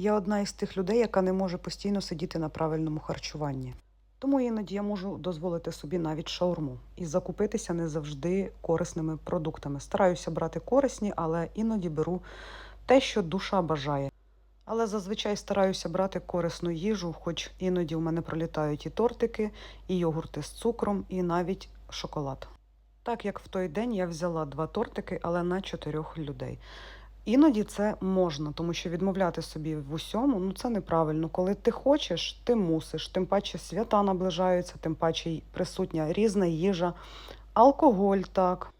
Я одна із тих людей, яка не може постійно сидіти на правильному харчуванні. Тому іноді я можу дозволити собі навіть шаурму і закупитися не завжди корисними продуктами. Стараюся брати корисні, але іноді беру те, що душа бажає. Але зазвичай стараюся брати корисну їжу, хоч іноді в мене пролітають і тортики, і йогурти з цукром, і навіть шоколад. Так як в той день я взяла два тортики, але на чотирьох людей. Іноді це можна, тому що відмовляти собі в усьому ну це неправильно. Коли ти хочеш, ти мусиш. Тим паче свята наближаються, тим паче й присутня різна їжа, алкоголь так.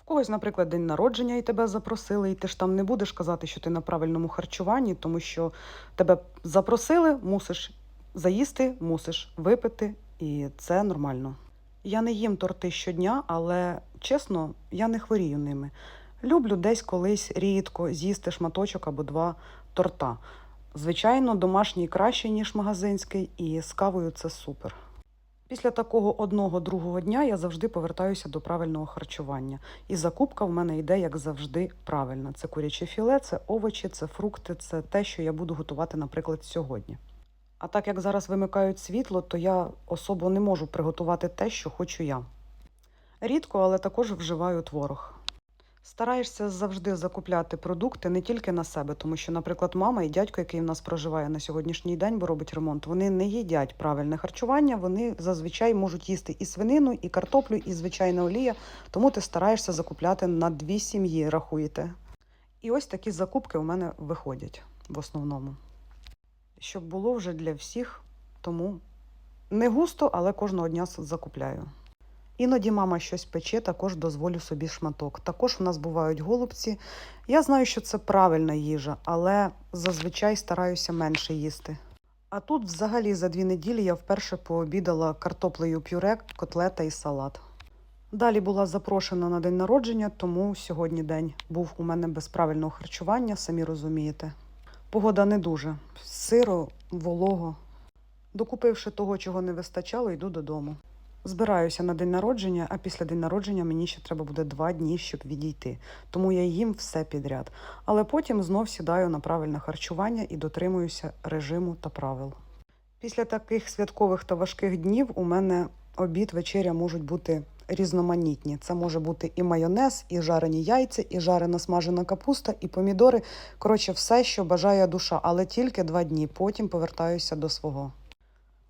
В когось, наприклад, день народження і тебе запросили, і ти ж там не будеш казати, що ти на правильному харчуванні, тому що тебе запросили, мусиш заїсти, мусиш випити, і це нормально. Я не їм торти щодня, але чесно, я не хворію ними. Люблю десь колись рідко з'їсти шматочок або два торта. Звичайно, домашній краще, ніж магазинський, і з кавою це супер. Після такого одного другого дня я завжди повертаюся до правильного харчування. І закупка в мене йде, як завжди, правильна. Це куряче філе, це овочі, це фрукти, це те, що я буду готувати, наприклад, сьогодні. А так як зараз вимикають світло, то я особо не можу приготувати те, що хочу я. Рідко, але також вживаю творог. Стараєшся завжди закупляти продукти не тільки на себе, тому що, наприклад, мама і дядько, який в нас проживає на сьогоднішній день, бо робить ремонт, вони не їдять правильне харчування. Вони зазвичай можуть їсти і свинину, і картоплю, і звичайна олія. Тому ти стараєшся закупляти на дві сім'ї, рахуєте. І ось такі закупки у мене виходять в основному. Щоб було вже для всіх, тому не густо, але кожного дня закупляю. Іноді мама щось пече, також дозволю собі шматок. Також у нас бувають голубці. Я знаю, що це правильна їжа, але зазвичай стараюся менше їсти. А тут, взагалі, за дві неділі я вперше пообідала картоплею пюре, котлета і салат. Далі була запрошена на день народження, тому сьогодні день був у мене без правильного харчування, самі розумієте. Погода не дуже. Сиро, волого. Докупивши того, чого не вистачало, йду додому. Збираюся на день народження, а після день народження мені ще треба буде два дні, щоб відійти. Тому я їм все підряд. Але потім знов сідаю на правильне харчування і дотримуюся режиму та правил. Після таких святкових та важких днів у мене обід, вечеря можуть бути різноманітні. Це може бути і майонез, і жарені яйця, і жарена смажена капуста, і помідори. Коротше, все, що бажає душа, але тільки два дні. Потім повертаюся до свого.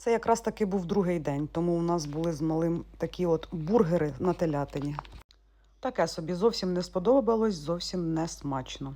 Це якраз таки був другий день, тому у нас були з малим такі от бургери на телятині. Таке собі зовсім не сподобалось, зовсім не смачно.